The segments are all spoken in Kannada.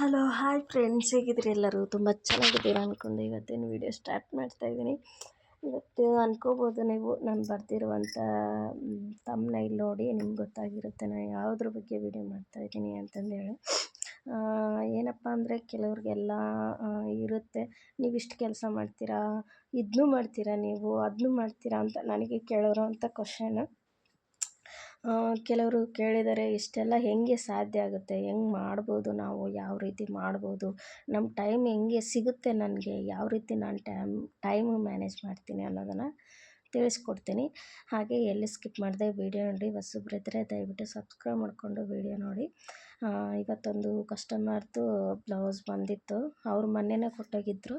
ಹಲೋ, ಹಾಯ್ ಫ್ರೆಂಡ್ಸ್ ಹೇಗಿದ್ರಿ ಎಲ್ಲರೂ? ತುಂಬ ಚೆನ್ನಾಗಿದ್ದೀರಾ ಅಂದ್ಕೊಂಡು ಇವತ್ತೇನು ವೀಡಿಯೋ ಸ್ಟಾರ್ಟ್ ಮಾಡ್ತಾ ಇದ್ದೀನಿ. ಇವತ್ತು ಅನ್ಕೋಬೋದು ನೀವು, ನಾನು ಬರ್ತಿರುವಂಥ ಇಲ್ಲಿ ನೋಡಿ ನಿಮ್ಗೆ ಗೊತ್ತಾಗಿರುತ್ತೆ ನಾನು ಯಾವುದ್ರ ಬಗ್ಗೆ ವೀಡಿಯೋ ಮಾಡ್ತಾ ಇದ್ದೀನಿ ಅಂತಂದೇಳಿ ಏನಪ್ಪ ಅಂದರೆ ಕೆಲವ್ರಿಗೆಲ್ಲ ಇರುತ್ತೆ. ನೀವು ಇಷ್ಟು ಕೆಲಸ ಮಾಡ್ತೀರಾ? ಇದನ್ನೂ ಮಾಡ್ತೀರಾ ನೀವು? ಅದನ್ನೂ ಮಾಡ್ತೀರಾ ಅಂತ ನನಗೆ ಕೇಳೋರು ಅಂತ ಕ್ವಶನ್ ಕೆಲವರು ಕೇಳಿದ್ದಾರೆ ಇಷ್ಟೆಲ್ಲ ಹೇಗೆ ಸಾಧ್ಯ ಆಗುತ್ತೆ? ಹೆಂಗೆ ಮಾಡ್ಬೋದು ನಾವು? ಯಾವ ರೀತಿ ಮಾಡ್ಬೋದು? ನಮ್ಮ ಟೈಮ್ ಹೆಂಗೆ ಸಿಗುತ್ತೆ ನನಗೆ? ಯಾವ ರೀತಿ ನಾನು ಟೈಮ್ ಟೈಮ್ ಮ್ಯಾನೇಜ್ ಮಾಡ್ತೀನಿ ಅನ್ನೋದನ್ನು ತಿಳಿಸ್ಕೊಡ್ತೀನಿ. ಹಾಗೆ ಎಲ್ಲಿ ಸ್ಕಿಪ್ ಮಾಡಿದೆ ವೀಡಿಯೋ ನೋಡಿ. ಹೊಸಬ್ರಿದ್ದರೆ ದಯವಿಟ್ಟು ಸಬ್ಸ್ಕ್ರೈಬ್ ಮಾಡಿಕೊಂಡು ವೀಡಿಯೋ ನೋಡಿ. ಇವತ್ತೊಂದು ಕಸ್ಟಮರ್ದು ಬ್ಲೌಸ್ ಬಂದಿತ್ತು. ಅವ್ರು ಮೊನ್ನೆನೇ ಕೊಟ್ಟೋಗಿದ್ರು.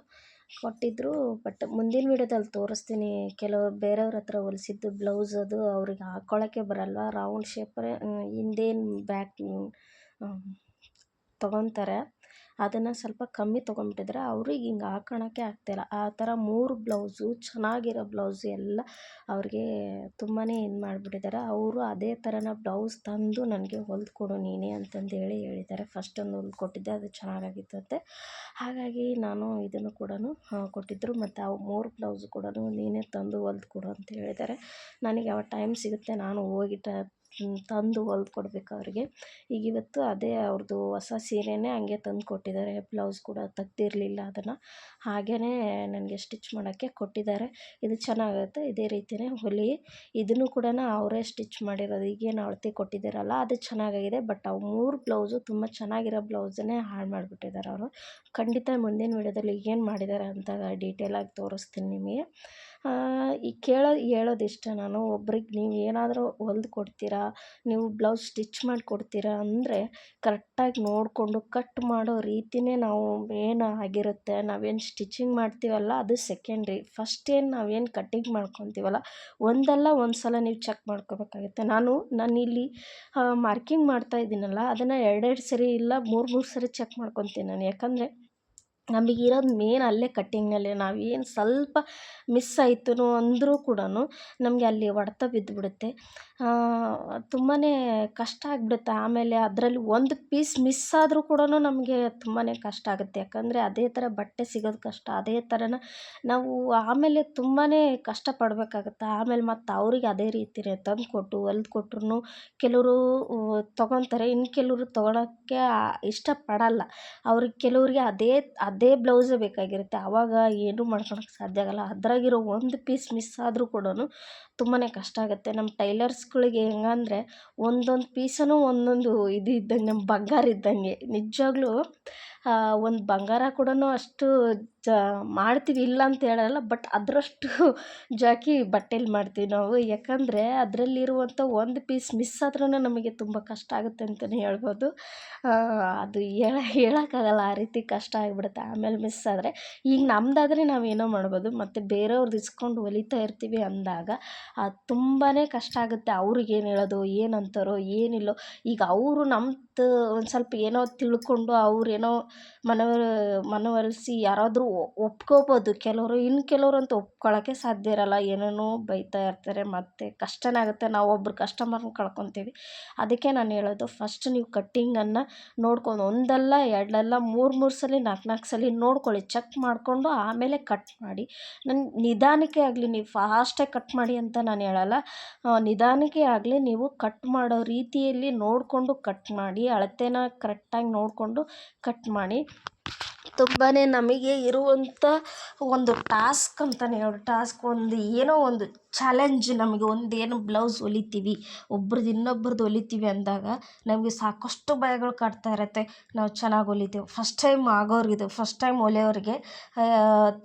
ಕೊಟ್ಟಿದ್ದರು ಬಟ್ ಮುಂದಿನ ವೀಡಿಯೋದಲ್ಲಿ ತೋರಿಸ್ತೀನಿ. ಕೆಲವು ಬೇರೆಯವ್ರ ಹತ್ರ ಹೊಲಿಸಿದ್ದು ಬ್ಲೌಸ್ ಅದು, ಅವ್ರಿಗೆ ಹಾಕ್ಕೊಳ್ಳೋಕ್ಕೆ ಬರಲ್ಲ ರೌಂಡ್ ಶೇಪೇ ಹಿಂದೇನು ಬ್ಯಾಕ್ ತೊಗೊತಾರೆ. ಅದನ್ನು ಸ್ವಲ್ಪ ಕಮ್ಮಿ ತೊಗೊಂಡ್ಬಿಟ್ಟಿದ್ರೆ ಅವ್ರಿಗೆ ಹಿಂಗೆ ಹಾಕೊಳಕ್ಕೆ ಆಗ್ತಾಯಿಲ್ಲ ಆ ಥರ ಮೂರು ಬ್ಲೌಸು, ಚೆನ್ನಾಗಿರೋ ಬ್ಲೌಸು ಎಲ್ಲ ಅವ್ರಿಗೆ ತುಂಬಾ ಇದು ಮಾಡಿಬಿಟ್ಟಿದ್ದಾರೆ ಅವರು ಅದೇ ಥರನ ಬ್ಲೌಸ್ ತಂದು ನನಗೆ ಹೊಲ್ದು ಕೊಡು ನೀನೇ ಅಂತಂದೇಳಿ ಹೇಳಿದ್ದಾರೆ ಫಸ್ಟ್ ಒಂದು ಹೊಲ್ದು ಕೊಟ್ಟಿದ್ದೆ, ಅದು ಚೆನ್ನಾಗಾಗಿತ್ತಂತೆ ಹಾಗಾಗಿ ನಾನು ಇದನ್ನು ಕೂಡ ಕೊಟ್ಟಿದ್ದರು ಮತ್ತು ಅವು ಮೂರು ಬ್ಲೌಸು ಕೂಡ ನೀನೇ ತಂದು ಹೊಲ್ದು ಕೊಡು ಅಂತ ಹೇಳಿದ್ದಾರೆ ನನಗೆ ಯಾವಾಗ ಟೈಮ್ ಸಿಗುತ್ತೆ ನಾನು ಹೋಗಿ ಟ ತಂದು ಹೊಲ್ದು ಕೊಡ್ಬೇಕು ಅವ್ರಿಗೆ. ಈಗ ಇವತ್ತು ಅದೇ ಅವ್ರದ್ದು ಹೊಸ ಸೀರೆನೇ ಹಂಗೆ ತಂದು ಕೊಟ್ಟಿದ್ದಾರೆ. ಬ್ಲೌಸ್ ಕೂಡ ತೆಗ್ದಿರಲಿಲ್ಲ ಅದನ್ನು. ಹಾಗೆಯೇ ನನಗೆ ಸ್ಟಿಚ್ ಮಾಡೋಕ್ಕೆ ಕೊಟ್ಟಿದ್ದಾರೆ. ಇದು ಚೆನ್ನಾಗುತ್ತೆ. ಇದೇ ರೀತಿಯೇ ಹೊಲಿ. ಇದನ್ನು ಕೂಡ ಅವರೇ ಸ್ಟಿಚ್ ಮಾಡಿರೋದು. ಈಗೇನು ಅಳತೆ ಕೊಟ್ಟಿದ್ದಾರಲ್ಲ, ಅದು ಚೆನ್ನಾಗಾಗಿದೆ. ಬಟ್ ಅವು ಮೂರು ಬ್ಲೌಸು ತುಂಬ ಚೆನ್ನಾಗಿರೋ ಬ್ಲೌಸನ್ನೇ ಹಾಳು ಮಾಡಿಬಿಟ್ಟಿದ್ದಾರೆ ಅವರು. ಖಂಡಿತ ಮುಂದಿನ ವಿಡಿಯೋದಲ್ಲಿ ಏನು ಮಾಡಿದ್ದಾರೆ ಅಂತ ಡೀಟೇಲಾಗಿ ತೋರಿಸ್ತೀನಿ ನಿಮಗೆ. ಈ ಕೇಳೋ, ಹೇಳೋದು ಇಷ್ಟ. ನಾನು ಒಬ್ರಿಗೆ ನೀವು ಏನಾದರೂ ಹೊಲ್ದು ಕೊಡ್ತೀರಾ, ನೀವು ಬ್ಲೌಸ್ ಸ್ಟಿಚ್ ಮಾಡಿಕೊಡ್ತೀರಾ ಅಂದರೆ ಕರೆಕ್ಟಾಗಿ ನೋಡಿಕೊಂಡು ಕಟ್ ಮಾಡೋ ರೀತಿಯೇ ನಾವು ಮೇನ್ ಆಗಿರುತ್ತೆ, ನಾವೇನು ಸ್ಟಿಚಿಂಗ್ ಮಾಡ್ತೀವಲ್ಲ ಅದು ಸೆಕೆಂಡ್ರಿ. ಫಸ್ಟ್ ಏನು ನಾವೇನು ಕಟ್ಟಿಂಗ್ ಮಾಡ್ಕೊತೀವಲ್ಲ, ಒಂದಲ್ಲ ಒಂದು ಸಲ ನೀವು ಚೆಕ್ ಮಾಡ್ಕೋಬೇಕಾಗುತ್ತೆ. ನಾನು ನಾನಿಲ್ಲಿ ಮಾರ್ಕಿಂಗ್ ಮಾಡ್ತಾ ಇದ್ದೀನಲ್ಲ, ಅದನ್ನು ಎರಡೆರಡು ಸರಿ ಇಲ್ಲ ಮೂರು ಮೂರು ಸರಿ ಚೆಕ್ ಮಾಡ್ಕೊತೀನಿ ನಾನು. ಯಾಕಂದರೆ ನಮಗಿರೋದು ಮೇನ್ ಅಲ್ಲೇ ಕಟ್ಟಿಂಗ್ನಲ್ಲೇ ನಾವೇನು ಸ್ವಲ್ಪ ಮಿಸ್ ಆಯ್ತು ಅಂದರೂ ಕೂಡ ನಮಗೆ ಅಲ್ಲಿ ಹೊಡ್ತ ಬಿದ್ದುಬಿಡುತ್ತೆ ತುಂಬಾ ಕಷ್ಟ ಆಗಿಬಿಡುತ್ತೆ. ಆಮೇಲೆ ಅದರಲ್ಲಿ ಒಂದು ಪೀಸ್ ಮಿಸ್ ಆದರೂ ಕೂಡ ನಮಗೆ ತುಂಬಾ ಕಷ್ಟ ಆಗುತ್ತೆ. ಯಾಕಂದರೆ ಅದೇ ಥರ ಬಟ್ಟೆ ಸಿಗೋದು ಕಷ್ಟ. ಅದೇ ಥರನ ನಾವು ಆಮೇಲೆ ತುಂಬಾ ಕಷ್ಟಪಡಬೇಕಾಗತ್ತೆ. ಆಮೇಲೆ ಮತ್ತು ಅವ್ರಿಗೆ ಅದೇ ರೀತಿನೇ ತಂದು ಕೊಟ್ಟು, ಹೊಲ್ದು ಕೊಟ್ರೂ ಕೆಲವರು ತೊಗೊತಾರೆ. ಇನ್ನು ಕೆಲವರು ತೊಗೊಳಕ್ಕೆ ಇಷ್ಟಪಡಲ್ಲ. ಅವ್ರಿಗೆ ಕೆಲವ್ರಿಗೆ ಅದೇ ಅದೇ ಬ್ಲೌಸೇ ಬೇಕಾಗಿರುತ್ತೆ. ಆವಾಗ ಏನೂ ಮಾಡ್ಕೊಳಕ್ಕೆ ಸಾಧ್ಯ ಆಗೋಲ್ಲ. ಅದ್ರಾಗಿರೋ ಒಂದು ಪೀಸ್ ಮಿಸ್ ಆದರೂ ಕೂಡ ತುಂಬಾ ಕಷ್ಟ ಆಗುತ್ತೆ. ನಮ್ಮ ಟೈಲರ್ಸ್ಗಳಿಗೆ ಹೆಂಗಂದ್ರೆ ಒಂದೊಂದು ಪೀಸನ್ನು ಒಂದೊಂದು ಇದು ಇದ್ದಂಗೆ ನಮ್ಮ ಬಂಗಾರ ಇದ್ದಂಗೆ. ನಿಜವಾಗ್ಲೂ ಒಂದು ಬಂಗಾರ ಕೂಡ ಅಷ್ಟು ಜ ಮಾಡ್ತೀವಿ ಇಲ್ಲ ಅಂತ ಹೇಳಲ್ಲ. ಬಟ್ ಅದರಷ್ಟು ಜಾಕಿ ಬಟ್ಟೇಲಿ ಮಾಡ್ತೀವಿ ನಾವು. ಯಾಕಂದರೆ ಅದರಲ್ಲಿರುವಂಥ ಒಂದು ಪೀಸ್ ಮಿಸ್ ಆದ್ರೂ ನಮಗೆ ತುಂಬ ಕಷ್ಟ ಆಗುತ್ತೆ ಅಂತಲೇ ಹೇಳ್ಬೋದು. ಅದು ಹೇಳ, ಹೇಳೋಕ್ಕಾಗಲ್ಲ. ಆ ರೀತಿ ಕಷ್ಟ ಆಗಿಬಿಡುತ್ತೆ. ಆಮೇಲೆ ಮಿಸ್ ಆದರೆ ಈಗ ನಮ್ಮದಾದ್ರೆ ನಾವೇನೋ ಮಾಡ್ಬೋದು. ಮತ್ತು ಬೇರೆಯವ್ರದ್ದು ಇಸ್ಕೊಂಡು ಹೊಲಿತಾ ಇರ್ತೀವಿ ಅಂದಾಗ ಅದು ತುಂಬಾ ಕಷ್ಟ ಆಗುತ್ತೆ. ಅವ್ರಿಗೆ ಏನು ಹೇಳೋದು ಏನಂತಾರೋ ಏನಿಲ್ಲೋ. ಈಗ ಅವರು ನಮ್ಮದು ಒಂದು ಸ್ವಲ್ಪ ಏನೋ ತಿಳ್ಕೊಂಡು ಅವ್ರೇನೋ ಮನವ ಮನವೊಲಿಸಿ ಯಾರಾದರೂ ಒಪ್ಕೋಬೋದು. ಕೆಲವರು ಇನ್ನು ಕೆಲವ್ರಂತೂ ಒಪ್ಕೊಳ್ಳೋಕ್ಕೆ ಸಾಧ್ಯ ಇರೋಲ್ಲ. ಏನೇನೋ ಬೈತಾ ಇರ್ತಾರೆ, ಮತ್ತು ಕಷ್ಟನೇ ಆಗುತ್ತೆ. ನಾವು ಒಬ್ರು ಕಸ್ಟಮರ್ನ ಕಳ್ಕೊತೀವಿ. ಅದಕ್ಕೆ ನಾನು ಹೇಳೋದು ಫಸ್ಟ್ ನೀವು ಕಟ್ಟಿಂಗನ್ನು ನೋಡ್ಕೊಂಡು, ಒಂದಲ್ಲ, ಎರಡಲ್ಲ, ಮೂರು ಮೂರು ಸಲ, ನಾಲ್ಕು ನಾಲ್ಕು ಸಲ ನೋಡ್ಕೊಳ್ಳಿ. ಚೆಕ್ ಮಾಡಿಕೊಂಡು ಆಮೇಲೆ ಕಟ್ ಮಾಡಿ. ನನ್ನ ನಿಧಾನಕ್ಕೆ ಆಗಲಿ, ನೀವು ಫಾಸ್ಟಾಗಿ ಕಟ್ ಮಾಡಿ ಅಂತ ನಾನು ಹೇಳಲ್ಲ. ನಿಧಾನಕ್ಕೆ ಆಗಲಿ, ನೀವು ಕಟ್ ಮಾಡೋ ರೀತಿಯಲ್ಲಿ ನೋಡಿಕೊಂಡು ಕಟ್ ಮಾಡಿ, ಅಳತೆನ ಕರೆಕ್ಟಾಗಿ ನೋಡಿಕೊಂಡು ಕಟ್ ಮಾಡಿ. ತುಂಬಾ ನಮಗೆ ಇರುವಂಥ ಒಂದು ಟಾಸ್ಕ್ ಅಂತಲೇ ಹೇಳಿ ಟಾಸ್ಕ್ ಒಂದು ಏನೋ ಒಂದು ಚಾಲೆಂಜ್ ನಮಗೆ ಒಂದು ಏನು ಬ್ಲೌಸ್ ಹೊಲಿತೀವಿ ಒಬ್ರದ್ದು ಇನ್ನೊಬ್ರದ್ದು ಹೊಲಿತೀವಿ ಅಂದಾಗ ನಮಗೆ ಸಾಕಷ್ಟು ಭಯಗಳು ಕಾಡ್ತಾ ಇರುತ್ತೆ. ನಾವು ಚೆನ್ನಾಗಿ ಹೊಲಿತೀವಿ. ಫಸ್ಟ್ ಟೈಮ್ ಆಗೋರಿಗೆ ಫಸ್ಟ್ ಟೈಮ್ ಹೊಲಿಯೋರಿಗೆ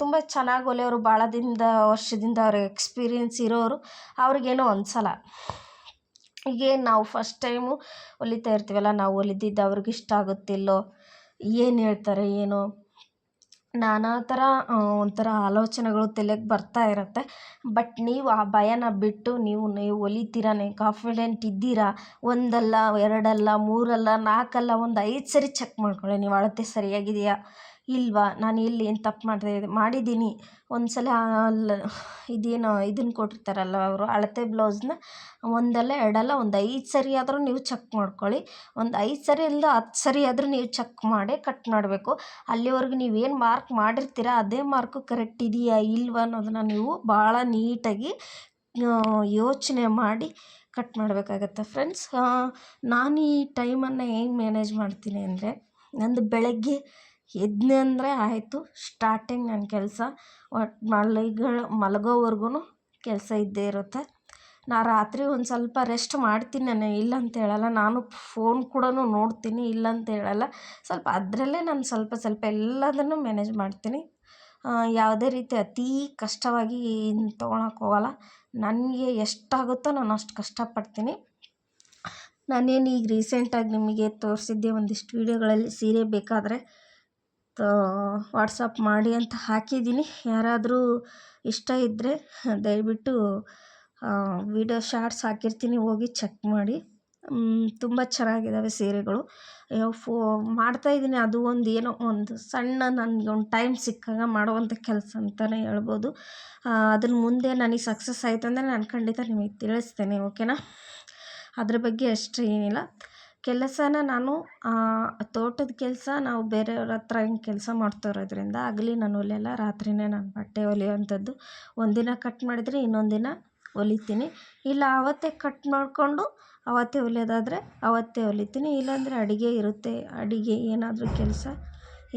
ತುಂಬ ಚೆನ್ನಾಗಿ ಹೊಲಿಯೋರು ಭಾಳ ದಿನದ ವರ್ಷದಿಂದ ಅವ್ರಿಗೆ ಎಕ್ಸ್ಪೀರಿಯೆನ್ಸ್ ಇರೋರು ಅವ್ರಿಗೇನೋ ಅನ್ಸಲ್ಲ ಹೀಗೆ ನಾವು ಫಸ್ಟ್ ಟೈಮು ಹೊಲಿತಾ ಇರ್ತೀವಲ್ಲ, ನಾವು ಹೊಲಿದಿದ್ದು ಅವ್ರಿಗೆ ಇಷ್ಟ ಆಗುತ್ತಿಲ್ಲೋ, ಏನು ಹೇಳ್ತಾರೆ, ಏನೋ ನಾನಾ ಥರ ಒಂಥರ ಆಲೋಚನೆಗಳು ತಲೆಗೆ ಬರ್ತಾ ಇರುತ್ತೆ. ಬಟ್ ನೀವು ಆ ಭಯನ ಬಿಟ್ಟು ನೀವು ನೀವು ಹೊಲಿತೀರ ನೀವು ಕಾನ್ಫಿಡೆಂಟ್ ಇದ್ದೀರಾ? ಒಂದಲ್ಲ, ಎರಡಲ್ಲ, ಮೂರಲ್ಲ ನಾಲ್ಕಲ್ಲ ಒಂದು ಐದು ಸರಿ ಚೆಕ್ ಮಾಡ್ಕೊಳ್ಳಿ. ನೀವು ಅಳತೆ ಸರಿಯಾಗಿದೆಯಾ? ಇಲ್ವಾ? ನಾನು ಇಲ್ಲಿ ಏನು ತಪ್ಪು ಮಾಡಿದೆ? ಮಾಡಿದ್ದೀನಿ. ಒಂದು ಸಲ ಅಲ್ಲಿ ಇದೇನು ಇದನ್ನು ಕೊಟ್ಟಿರ್ತಾರಲ್ಲ ಅವರು, ಅಳತೆ ಬ್ಲೌಸ್ನ, ಒಂದಲ್ಲ ಎರಡಲ್ಲ ಒಂದು ಐದು ಸರಿ ಆದರೂ ನೀವು ಚೆಕ್ ಮಾಡ್ಕೊಳ್ಳಿ. ಒಂದು ಐದು ಸರಿ ಇಲ್ಲ ಹತ್ತು ಸರಿ ಆದರೂ ನೀವು ಚೆಕ್ ಮಾಡಿ ಕಟ್ ಮಾಡಬೇಕು. ಅಲ್ಲಿವರೆಗೂ ನೀವೇನು ಮಾರ್ಕ್ ಮಾಡಿರ್ತೀರ, ಅದೇ ಮಾರ್ಕು ಕರೆಕ್ಟ್ ಇದೆಯಾ, ಇಲ್ವಾ ಅನ್ನೋದನ್ನು ನೀವು ಭಾಳ ನೀಟಾಗಿ ಯೋಚನೆ ಮಾಡಿ ಕಟ್ ಮಾಡಬೇಕಾಗತ್ತೆ ಫ್ರೆಂಡ್ಸ್. ನಾನು ಈ ಟೈಮನ್ನು ಹೆಂಗೆ ಮ್ಯಾನೇಜ್ ಮಾಡ್ತೀನಿ ಅಂದರೆ, ನಂದು ಬೆಳಗ್ಗೆ ಎದ್ದೆ ಅಂದರೆ ಆಯಿತು ಸ್ಟಾರ್ಟಿಂಗ್ ನನ್ನ ಕೆಲಸ. ಒಟ್ಟು ಮಲಗ ಮಲಗೋವರ್ಗೂ ಕೆಲಸ ಇದ್ದೇ ಇರುತ್ತೆ. ನಾ ರಾತ್ರಿ ಒಂದು ಸ್ವಲ್ಪ ರೆಸ್ಟ್ ಮಾಡ್ತೀನಿ ನಾನು ಇಲ್ಲ ಅಂತ ಹೇಳಲ್ಲ. ನಾನು ಫೋನ್ ಕೂಡ ನೋಡ್ತೀನಿ ಇಲ್ಲ ಅಂತ ಹೇಳಲ್ಲ. ಸ್ವಲ್ಪ ಅದರಲ್ಲೇ ನಾನು ಸ್ವಲ್ಪ ಸ್ವಲ್ಪ ಎಲ್ಲದನ್ನು ಮ್ಯಾನೇಜ್ ಮಾಡ್ತೀನಿ. ಯಾವುದೇ ರೀತಿ ಅತೀ ಕಷ್ಟವಾಗಿ ತೊಗೊಳಕ್ಕೆ ಹೋಗಲ್ಲ. ನನಗೆ ಎಷ್ಟಾಗುತ್ತೋ ನಾನು ಅಷ್ಟು ಕಷ್ಟಪಡ್ತೀನಿ. ನಾನೇನು ಈಗ ರೀಸೆಂಟಾಗಿ ನಿಮಗೆ ತೋರಿಸಿದ್ದೆ ಒಂದಿಷ್ಟು ವೀಡಿಯೋಗಳಲ್ಲಿ ಸೀರೆ ಬೇಕಾದರೆ. ವಾಟ್ಸಪ್ ಮಾಡಿ ಅಂತ ಹಾಕಿದ್ದೀನಿ. ಯಾರಾದರೂ ಇಷ್ಟ ಇದ್ದರೆ ದಯವಿಟ್ಟು ವೀಡಿಯೋ ಶಾರ್ಟ್ಸ್ ಹಾಕಿರ್ತೀನಿ. ಹೋಗಿ ಚೆಕ್ ಮಾಡಿ. ತುಂಬ ಚೆನ್ನಾಗಿದ್ದಾವೆ ಸೀರೆಗಳು. ಫೋ ಮಾಡ್ತಾಯಿದ್ದೀನಿ ಅದು ಒಂದು ಏನೋ ಒಂದು ಸಣ್ಣ ನನಗೆ ಒಂದು ಟೈಮ್ ಸಿಕ್ಕಾಗ ಮಾಡುವಂಥ ಕೆಲಸ ಅಂತಲೇ ಹೇಳ್ಬೋದು. ಅದ್ರ ಮುಂದೆ ನನಗೆ ಸಕ್ಸಸ್ ಆಯಿತು ಅಂದರೆ ನಾನು ಖಂಡಿತ ನಿಮಗೆ ತಿಳಿಸ್ತೇನೆ, ಓಕೆನಾ? ಅದ್ರ ಬಗ್ಗೆ ಅಷ್ಟು ಏನಿಲ್ಲ. ಕೆಲಸನ ನಾನು ತೋಟದ ಕೆಲಸ ನಾವು ಬೇರೆಯವ್ರ ಹತ್ರ ಹಿಂಗೆ ಕೆಲಸ ಮಾಡ್ತಾ ಇರೋದ್ರಿಂದ ಹಗಲಿ ನಾನು ಹೊಲಿಯಲ್ಲ ರಾತ್ರಿಯೇ ನಾನು ಬಟ್ಟೆ ಹೊಲಿಯುವಂಥದ್ದು ಒಂದಿನ ಕಟ್ ಮಾಡಿದರೆ ಇನ್ನೊಂದಿನ ದಿನ ಹೊಲಿತೀನಿ ಇಲ್ಲ ಆವತ್ತೇ ಕಟ್ ಮಾಡಿಕೊಂಡು ಆವತ್ತೇ ಹೊಲಿಯೋದಾದ್ರೆ ಆವತ್ತೇ ಹೊಲಿತೀನಿ ಇಲ್ಲಾಂದರೆ ಅಡುಗೆ ಇರುತ್ತೆ. ಅಡುಗೆ ಏನಾದರೂ ಕೆಲಸ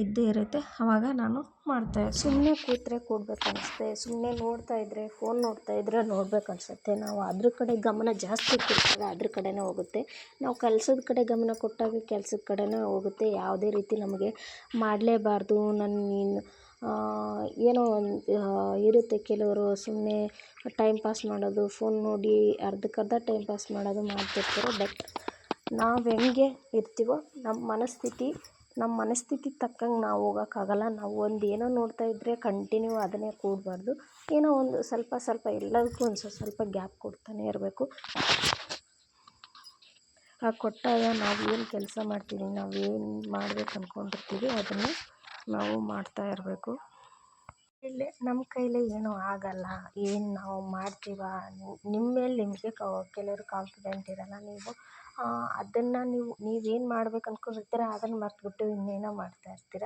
ಇದ್ದೇ ಇರುತ್ತೆ. ಆವಾಗ ನಾನು ಮಾಡ್ತಾ ಸುಮ್ಮನೆ ಕೂತರೆ ಕೂಡ್ಬೇಕು ಅನಿಸುತ್ತೆ ಸುಮ್ಮನೆ ನೋಡ್ತಾ ಇದ್ದರೆ ಫೋನ್ ನೋಡ್ತಾ ಇದ್ದರೆ ನೋಡ್ಬೇಕು ಅನಿಸುತ್ತೆ ನಾವು ಅದ್ರ ಕಡೆ ಗಮನ ಜಾಸ್ತಿ ಕೊಟ್ಟಾಗ ಅದ್ರ ಕಡೆನೇ ಹೋಗುತ್ತೆ. ನಾವು ಕೆಲ್ಸದ ಕಡೆ ಗಮನ ಕೊಟ್ಟಾಗ ಕೆಲ್ಸದ ಕಡೆನೇ ಹೋಗುತ್ತೆ. ಯಾವುದೇ ರೀತಿ ನಮಗೆ ಮಾಡಲೇಬಾರ್ದು. ನನ್ನ ಏನೋ ಒಂದು ಇರುತ್ತೆ ಕೆಲವರು ಸುಮ್ಮನೆ ಟೈಮ್ ಪಾಸ್ ಮಾಡೋದು ಫೋನ್ ನೋಡಿ ಅರ್ಧಕ್ಕರ್ಧ ಟೈಮ್ ಪಾಸ್ ಮಾಡೋದು ಮಾಡ್ತಿರ್ತಾರೆ. ಬಟ್ ನಾವು ಹೆಂಗೆ ಇರ್ತೀವೋ ನಮ್ಮ ಮನಸ್ಥಿತಿ ನಮ್ಮ ಮನಸ್ಥಿತಿಗೆ ತಕ್ಕಂಗೆ ನಾವು ಹೋಗೋಕ್ಕಾಗಲ್ಲ ನಾವು ಒಂದು ಏನೋ ನೋಡ್ತಾ ಇದ್ದರೆ ಕಂಟಿನ್ಯೂ ಅದನ್ನೇ ಕೂಡಬಾರ್ದು. ಏನೋ ಒಂದು ಸ್ವಲ್ಪ ಸ್ವಲ್ಪ ಎಲ್ಲದಕ್ಕೂ ಒಂದು ಸ್ವಲ್ಪ ಸ್ವಲ್ಪ ಗ್ಯಾಪ್ ಕೊಡ್ತಾನೆ ಇರಬೇಕು. ಆ ಕೊಟ್ಟಾಗ ನಾವು ಏನು ಕೆಲಸ ಮಾಡ್ತೀವಿ, ನಾವು ಏನು ಮಾಡ್ಬೇಕು ಅಂದ್ಕೊಂಡಿರ್ತೀವಿ ಅದನ್ನು ನಾವು ಮಾಡ್ತಾ ಇರಬೇಕು. ಇಲ್ಲೇ ನಮ್ಮ ಕೈಲಿ ಏನೂ ಆಗಲ್ಲ. ಏನು ನಾವು ಮಾಡ್ತೀವ? ನಿಮ್ಮ ಮೇಲೆ ನಿಮಗೆ ಕೆಲವರು ಕಾನ್ಫಿಡೆಂಟ್ ಇರಲ್ಲ. ನೀವು ಅದನ್ನು ನೀವು, ನೀವೇನು ಮಾಡ್ಬೇಕು ಅಂದ್ಕೊಂಡಿರ್ತೀರ ಅದನ್ನು ಮರೆತ್ಬಿಟ್ಟು ಇನ್ನೇನೋ ಮಾಡ್ತಾ ಇರ್ತೀರ.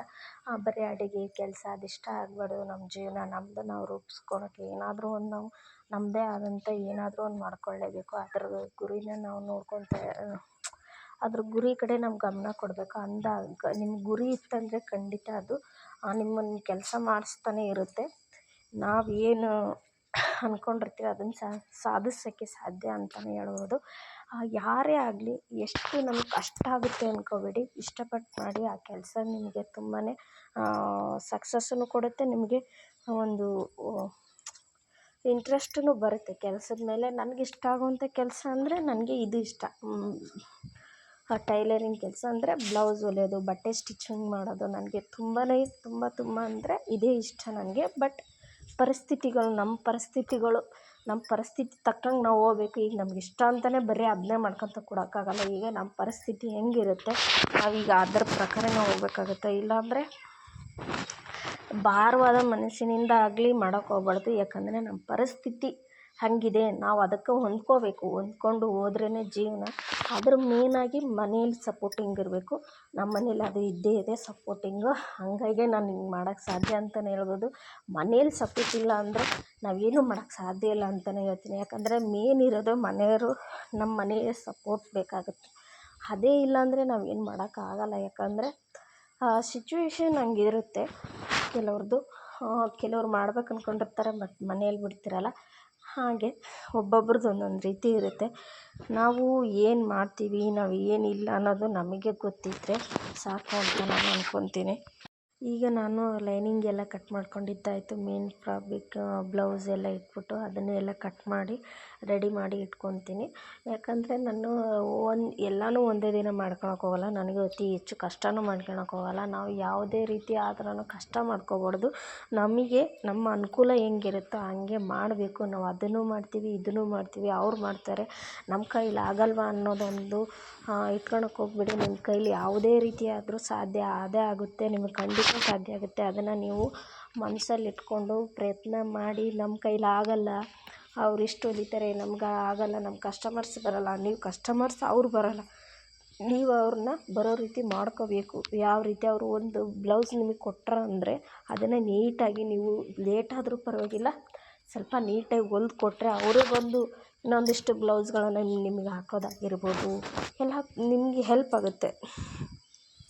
ಬರೀ ಅಡುಗೆ, ಕೆಲಸ, ಅದಿಷ್ಟ ಆಗಬಾರ್ದು ನಮ್ಮ ಜೀವನ. ನಮ್ಮದು ನಾವು ರೂಪಿಸ್ಕೊಳಕ್ಕೆ ಏನಾದರೂ ಒಂದು ನಾವು ನಮ್ಮದೇ ಆದಂಥ ಏನಾದರೂ ಒಂದು ಮಾಡ್ಕೊಳ್ಳೇಬೇಕು. ಅದ್ರ ಗುರಿನ ನಾವು ನೋಡ್ಕೊತ, ಅದ್ರ ಗುರಿ ಕಡೆ ನಮ್ಮ ಗಮನ ಕೊಡಬೇಕು. ಅಂದಾಗ ನಿಮ್ಮ ಗುರಿ ಇತ್ತಂದರೆ ಖಂಡಿತ ಅದು ನಿಮ್ಮನ್ನು ಕೆಲಸ ಮಾಡಿಸ್ತಾನೆ ಇರುತ್ತೆ. ನಾವು ಏನು ಅಂದ್ಕೊಂಡಿರ್ತೀವಿ ಅದನ್ನು ಸಾಧಿಸೋಕ್ಕೆ ಸಾಧ್ಯ ಅಂತಲೇ ಹೇಳ್ಬೋದು. ಯಾರೇ ಆಗಲಿ ಎಷ್ಟು ನಮಗೆ ಕಷ್ಟ ಆಗುತ್ತೆ ಅಂದ್ಕೋಬೇಡಿ ಇಷ್ಟಪಟ್ಟು ಮಾಡಿ ಆ ಕೆಲಸ ನಿಮಗೆ ತುಂಬಾ ಸಕ್ಸಸ್ಸನ್ನು ಕೊಡುತ್ತೆ. ನಿಮಗೆ ಒಂದು ಇಂಟ್ರೆಸ್ಟೂ ಬರುತ್ತೆ. ಕೆಲ್ಸದ ಮೇಲೆ ನನಗಿಷ್ಟ ಆಗುವಂಥ ಕೆಲಸ ಅಂದರೆ ನನಗೆ ಇದು ಇಷ್ಟ. ಟೈಲರಿಂಗ್ ಕೆಲಸ ಅಂದರೆ ಬ್ಲೌಸ್ ಹೊಲಿಯೋದು, ಬಟ್ಟೆ ಸ್ಟಿಚಿಂಗ್ ಮಾಡೋದು ನನಗೆ ತುಂಬಾ ತುಂಬ ತುಂಬ ಅಂದರೆ ಇದೇ ಇಷ್ಟ ನನಗೆ. ಬಟ್ ಪರಿಸ್ಥಿತಿಗಳು, ನಮ್ಮ ಪರಿಸ್ಥಿತಿಗಳು, ನಮ್ಮ ಪರಿಸ್ಥಿತಿ ತಕ್ಕಂಗೆ ನಾವು ಹೋಗ್ಬೇಕು. ಈಗ ನಮ್ಗೆ ಇಷ್ಟ ಅಂತಲೇ ಬರೀ ಅದನ್ನೇ ಮಾಡ್ಕೊತ ಕೊಡೋಕ್ಕಾಗಲ್ಲ. ಈಗ ನಮ್ಮ ಪರಿಸ್ಥಿತಿ ಹೆಂಗಿರುತ್ತೆ, ನಾವೀಗ ಅದ್ರ ಪ್ರಕಾರನೇ ಹೋಗ್ಬೇಕಾಗುತ್ತೆ. ಇಲ್ಲಾಂದರೆ ಭಾರವಾದ ಮನಸ್ಸಿನಿಂದ ಆಗಲಿ ಮಾಡೋಕ್ಕೆ ಹೋಗ್ಬಾರ್ದು. ಯಾಕಂದರೆ ನಮ್ಮ ಪರಿಸ್ಥಿತಿ ಹಾಗಿದೆ, ನಾವು ಅದಕ್ಕೆ ಹೊಂದ್ಕೋಬೇಕು. ಹೊಂದ್ಕೊಂಡು ಹೋದ್ರೇ ಜೀವನ. ಆದ್ರೆ ಮೇನಾಗಿ ಮನೇಲಿ ಸಪೋರ್ಟಿಂಗ್ ಇರಬೇಕು. ನಮ್ಮ ಮನೇಲಿ ಅದು ಇದ್ದೇ ಇದೆ ಸಪೋರ್ಟಿಂಗು ಹಾಗಾಗೆ ನಾನು ಹಿಂಗೆ ಮಾಡೋಕ್ಕೆ ಸಾಧ್ಯ ಅಂತಲೇ ಹೇಳ್ಬೋದು. ಮನೇಲಿ ಸಪೋರ್ಟ್ ಇಲ್ಲ ಅಂದರೆ ನಾವೇನು ಮಾಡೋಕ್ಕೆ ಸಾಧ್ಯ ಇಲ್ಲ ಅಂತಲೇ ಹೇಳ್ತೀನಿ. ಯಾಕಂದರೆ ಮೇನ್ ಇರೋದು ಮನೆಯವರು ನಮ್ಮ ಮನೆಯ ಸಪೋರ್ಟ್ ಬೇಕಾಗುತ್ತೆ. ಅದೇ ಇಲ್ಲಾಂದರೆ ನಾವು ಏನು ಮಾಡೋಕ್ಕಾಗಲ್ಲ ಯಾಕಂದರೆ ಸಿಚುವೇಶನ್ ಹಂಗಿರುತ್ತೆ. ಕೆಲವ್ರದ್ದು ಕೆಲವ್ರು ಮಾಡ್ಬೇಕು ಅಂದ್ಕೊಂಡಿರ್ತಾರೆ ಬಟ್ ಮನೇಲಿ ಬಿಡ್ತಿರಲ್ಲ. ಹಾಗೆ ಒಬ್ಬೊಬ್ರದ್ದು ಒಂದೊಂದು ರೀತಿ ಇರುತ್ತೆ. ನಾವು ಏನು ಮಾಡ್ತೀವಿ, ನಾವು ಏನಿಲ್ಲ ಅನ್ನೋದು ನಮಗೆ ಗೊತ್ತಿದ್ದರೆ ಸಾಕು ಅಂತ ನಾನು ಅಂದ್ಕೊತೀನಿ ಈಗ ನಾನು ಲೈನಿಂಗ್ ಎಲ್ಲ ಕಟ್ ಮಾಡ್ಕೊಂಡಿದ್ದಾಯಿತು. ಮೇನ್ ಫ್ರಾಬಿಕ್ ಬ್ಲೌಸ್ ಎಲ್ಲ ಇಟ್ಬಿಟ್ಟು ಅದನ್ನೇ ಎಲ್ಲ ಕಟ್ ಮಾಡಿ, ರೆಡಿ ಮಾಡಿ ಇಟ್ಕೊತೀನಿ. ಯಾಕಂದರೆ ನಾನು ಒಂದು, ಎಲ್ಲನೂ ಒಂದೇ ದಿನ ಮಾಡ್ಕೊಳಕ್ಕೆ ಹೋಗಲ್ಲ. ನನಗೆ ಅತಿ ಹೆಚ್ಚು ಕಷ್ಟನೂ ಮಾಡ್ಕೊಳಕ್ಕೆ ಹೋಗಲ್ಲ. ನಾವು ಯಾವುದೇ ರೀತಿ ಆದ್ರೂ ಕಷ್ಟ ಮಾಡ್ಕೊಬಾರ್ದು. ನಮಗೆ, ನಮ್ಮ ಅನುಕೂಲ ಹೆಂಗಿರುತ್ತೋ ಹಂಗೆ ಮಾಡಬೇಕು. ನಾವು ಅದನ್ನು ಮಾಡ್ತೀವಿ, ಇದನ್ನು ಮಾಡ್ತೀವಿ, ಅವ್ರು ಮಾಡ್ತಾರೆ. ನಮ್ಮ ಕೈಲಿ ಆಗಲ್ವಾ ಅನ್ನೋದೊಂದು ಇಟ್ಕೊಳಕ್ಕೆ ಹೋಗ್ಬಿಡಿ. ನಿಮ್ಮ ಕೈಲಿ ಯಾವುದೇ ರೀತಿ ಆದರೂ ಸಾಧ್ಯ ಆದೇ ಆಗುತ್ತೆ. ನಿಮಗೆ ಖಂಡಿತ ಸಾಧ್ಯ ಆಗುತ್ತೆ ಅದನ್ನು ನೀವು ಮನಸ್ಸಲ್ಲಿ ಇಟ್ಕೊಂಡು ಪ್ರಯತ್ನ ಮಾಡಿ ನಮ್ಮ ಕೈಲಿ ಆಗಲ್ಲ, ಅವ್ರು ಇಷ್ಟು ಹೊಲಿತಾರೆ ನಮ್ಗೆ ಆಗಲ್ಲ ನಮ್ಮ ಕಸ್ಟಮರ್ಸ್ ಬರಲ್ಲ, ನೀವು ಕಸ್ಟಮರ್ಸ್ ಅವ್ರು ಬರಲ್ಲ, ನೀವು ಅವ್ರನ್ನ ಬರೋ ರೀತಿ ಮಾಡ್ಕೋಬೇಕು. ಯಾವ ರೀತಿ ಅವರು ಒಂದು ಬ್ಲೌಸ್ ನಿಮಗೆ ಕೊಟ್ರು ಅಂದರೆ ಅದನ್ನು ನೀಟಾಗಿ ನೀವು ಲೇಟ್ ಆದರೂ ಪರವಾಗಿಲ್ಲ, ಸ್ವಲ್ಪ ನೀಟಾಗಿ ಹೊಲ್ದು ಕೊಟ್ಟರೆ ಅವರೇ ಬಂದು ಇನ್ನೊಂದಿಷ್ಟು ಬ್ಲೌಸ್ಗಳನ್ನು ನಿಮಗೆ ಹಾಕೋದಾಗಿರ್ಬೋದು. ಎಲ್ಲ ನಿಮಗೆ ಹೆಲ್ಪ್ ಆಗುತ್ತೆ.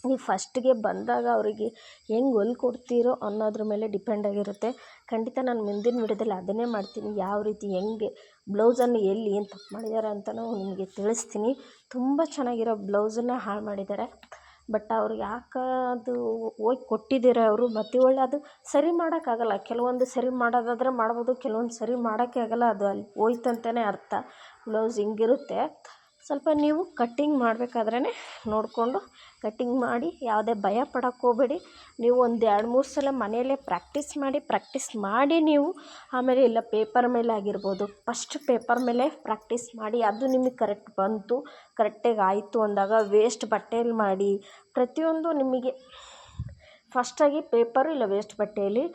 ನೀವು ಫಸ್ಟ್ಗೆ ಬಂದಾಗ ಅವರಿಗೆ ಹೆಂಗೆ ಹೊಲ್ಕೊಡ್ತೀರೋ ಅನ್ನೋದ್ರ ಮೇಲೆ ಡಿಪೆಂಡ್ ಆಗಿರುತ್ತೆ. ಖಂಡಿತ ನಾನು ಮುಂದಿನ ವಿಡಿಯೋದಲ್ಲಿ ಅದನ್ನೇ ಮಾಡ್ತೀನಿ. ಯಾವ ರೀತಿ ಹೆಂಗೆ ಬ್ಲೌಸನ್ನು ಎಲ್ಲಿ ಏನು ತಪ್ಪು ಮಾಡಿದ್ದಾರೆ ಅಂತಲೂ ನಿಮಗೆ ತಿಳಿಸ್ತೀನಿ. ತುಂಬ ಚೆನ್ನಾಗಿರೋ ಬ್ಲೌಸನ್ನು ಹಾಳು ಮಾಡಿದ್ದಾರೆ. ಬಟ್ ಅವ್ರು ಯಾಕೆ ಅದು ಹೋಗಿ ಕೊಟ್ಟಿದ್ದೀರಾ ಅವರು, ಮತ್ತೆ ಒಳ್ಳೆ ಅದು ಸರಿ ಮಾಡೋಕ್ಕಾಗಲ್ಲ. ಕೆಲವೊಂದು ಸರಿ ಮಾಡೋದಾದ್ರೆ ಮಾಡ್ಬೋದು, ಕೆಲವೊಂದು ಸರಿ ಮಾಡೋಕ್ಕೆ ಆಗಲ್ಲ. ಅದು ಅಲ್ಲಿ ಹೋಯ್ತಂತಲೇ ಅರ್ಥ. ಬ್ಲೌಸ್ ಹಿಂಗಿರುತ್ತೆ. ಸ್ವಲ್ಪ ನೀವು ಕಟ್ಟಿಂಗ್ ಮಾಡಬೇಕಾದ್ರೆ ನೋಡಿಕೊಂಡು ಕಟ್ಟಿಂಗ್ ಮಾಡಿ, ಯಾವುದೇ ಭಯ ಪಡೋಕ್ಕೆ ಹೋಗ್ಬೇಡಿ. ನೀವು ಒಂದು ಎರಡು, ಮೂರು ಸಲ ಮನೆಯಲ್ಲೇ ಪ್ರಾಕ್ಟೀಸ್ ಮಾಡಿ ಪ್ರಾಕ್ಟೀಸ್ ಮಾಡಿ ನೀವು ಆಮೇಲೆ ಇಲ್ಲ ಪೇಪರ್ ಮೇಲೆ ಆಗಿರ್ಬೋದು ಫಸ್ಟ್ ಪೇಪರ್ ಮೇಲೆ ಪ್ರಾಕ್ಟೀಸ್ ಮಾಡಿ, ಅದು ನಿಮಗೆ ಕರೆಕ್ಟ್ ಬಂತು ಕರೆಕ್ಟಾಗಿ ಆಯಿತು ಅಂದಾಗ ವೇಸ್ಟ್ ಬಟ್ಟೆಯಲ್ಲಿ ಮಾಡಿ, ಪ್ರತಿಯೊಂದು ನಿಮಗೆ ಫಸ್ಟಾಗಿ ಪೇಪರು ಇಲ್ಲ ವೇಸ್ಟ್ ಬಟ್ಟೆಯಲ್ಲಿ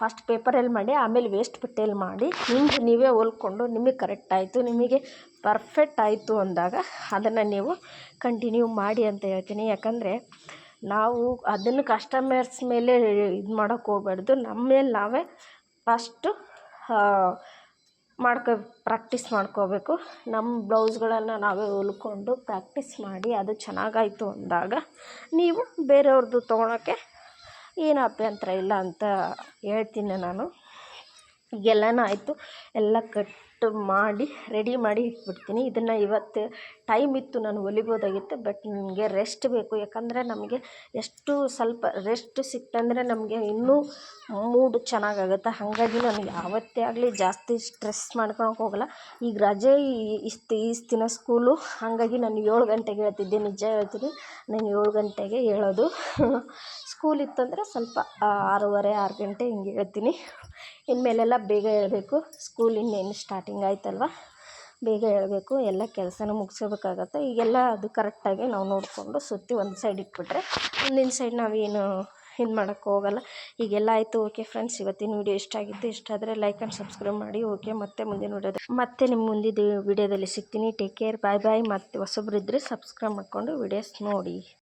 ಫಸ್ಟ್ ಪೇಪರಲ್ಲಿ ಮಾಡಿ, ಆಮೇಲೆ ವೇಸ್ಟ್ ಬಟ್ಟೆಯಲ್ಲಿ ಮಾಡಿ, ನಿಮ್ಗೆ ನೀವೇ ಹೊಲ್ಕೊಂಡು ನಿಮಗೆ ಕರೆಕ್ಟ್ ಆಯಿತು, ನಿಮಗೆ ಪರ್ಫೆಕ್ಟ್ ಆಯಿತು ಅಂದಾಗ ಅದನ್ನು ನೀವು ಕಂಟಿನ್ಯೂ ಮಾಡಿ ಅಂತ ಹೇಳ್ತೀನಿ. ಯಾಕಂದರೆ ನಾವು ಅದನ್ನು ಕಸ್ಟಮರ್ಸ್ ಮೇಲೆ ಇದು ಮಾಡೋಕ್ಕೆ ಹೋಗ್ಬಾರ್ದು. ನಮ್ಮ ಮೇಲೆ ನಾವೇ ಫಸ್ಟು ಮಾಡ್ಕೊ ಪ್ರಾಕ್ಟೀಸ್ ಮಾಡ್ಕೋಬೇಕು. ನಮ್ಮ ಬ್ಲೌಸ್ಗಳನ್ನು ನಾವೇ ಹೊಲ್ಕೊಂಡು ಪ್ರಾಕ್ಟೀಸ್ ಮಾಡಿ ಅದು ಚೆನ್ನಾಗಾಯಿತು ಅಂದಾಗ ನೀವು ಬೇರೆಯವ್ರದ್ದು ತೊಗೊಳಕ್ಕೆ ಏನು ಅಭ್ಯಂತರ ಇಲ್ಲ ಅಂತ ಹೇಳ್ತೀನಿ ನಾನು. ಈಗೆಲ್ಲನೂ ಆಯಿತು. ಎಲ್ಲ ಕಟ್ ಮಾಡಿ ರೆಡಿ ಮಾಡಿ ಇಟ್ಬಿಡ್ತೀನಿ. ಇದನ್ನು ಇವತ್ತು ಟೈಮ್ ಇತ್ತು ನಾನು ಹೊಲಿಬೋದಾಗಿತ್ತು ಬಟ್ ನನಗೆ ರೆಸ್ಟ್ ಬೇಕು. ಯಾಕಂದರೆ ನಮಗೆ ಎಷ್ಟು ಸ್ವಲ್ಪ ರೆಸ್ಟ್ ಸಿಕ್ತಂದರೆ ನಮಗೆ ಇನ್ನೂ ಮೂಡ್ ಚೆನ್ನಾಗಾಗುತ್ತೆ. ಹಾಗಾಗಿ ನಾನು ಯಾವತ್ತೇ ಆಗಲಿ ಜಾಸ್ತಿ ಸ್ಟ್ರೆಸ್ ಮಾಡ್ಕೊಳಕ್ಕೆ ಹೋಗಲ್ಲ. ಈಗ ರಜೆ ಇಷ್ಟು ಇಷ್ಟು ದಿನ ಸ್ಕೂಲು ಹಾಗಾಗಿ ನಾನು ಏಳು ಗಂಟೆಗೆ ಹೇಳ್ತಿದ್ದೆ. ನಿಜ ಹೇಳ್ತೀನಿ, ನಾನು ಏಳು ಗಂಟೆಗೆ ಏಳೋದು ಸ್ಕೂಲ್ ಇತ್ತಂದರೆ ಸ್ವಲ್ಪ ಆರೂವರೆ, ಆರು ಗಂಟೆ ಹಿಂಗೆ ಹೇಳ್ತೀನಿ. ಇನ್ಮೇಲೆಲ್ಲ ಬೇಗ ಏಳಬೇಕು ಸ್ಕೂಲ್ ಇನ್ನೇನು ಸ್ಟಾರ್ಟಿಂಗ್ ಆಯ್ತಲ್ವ? ಬೇಗ ಏಳಬೇಕು ಎಲ್ಲ ಕೆಲಸನೂ ಮುಗಿಸ್ಕೋಬೇಕಾಗತ್ತೆ. ಈಗೆಲ್ಲ ಅದು ಕರೆಕ್ಟಾಗಿ ನಾವು ನೋಡಿಕೊಂಡು ಸುತ್ತಿ ಒಂದು ಸೈಡ್ ಇಟ್ಬಿಟ್ರೆ ಮುಂದಿನ ಸೈಡ್ ನಾವೇನು ಇದು ಮಾಡೋಕ್ಕೆ ಹೋಗಲ್ಲ. ಈಗೆಲ್ಲ ಆಯಿತು. ಓಕೆ ಫ್ರೆಂಡ್ಸ್ ಇವತ್ತಿನ ವೀಡಿಯೋ ಇಷ್ಟ ಆಗಿತ್ತು. ಇಷ್ಟ ಆದರೆ ಲೈಕ್ ಆ್ಯಂಡ್ ಸಬ್ಸ್ಕ್ರೈಬ್ ಮಾಡಿ. ಓಕೆ ಮತ್ತೆ ಮುಂದಿನ ವೀಡಿಯೋದ ಮತ್ತೆ ನಿಮ್ಮ ಮುಂದಿನ ವೀಡಿಯೋದಲ್ಲಿ ಸಿಗ್ತೀನಿ. ಟೇಕ್ ಕೇರ್ ಬಾಯ್ ಬಾಯ್ ಮತ್ತು ಹೊಸಬ್ರು ಇದ್ದರೆ ಸಬ್ಸ್ಕ್ರೈಬ್ ಮಾಡಿಕೊಂಡು ವೀಡಿಯೋಸ್ ನೋಡಿ.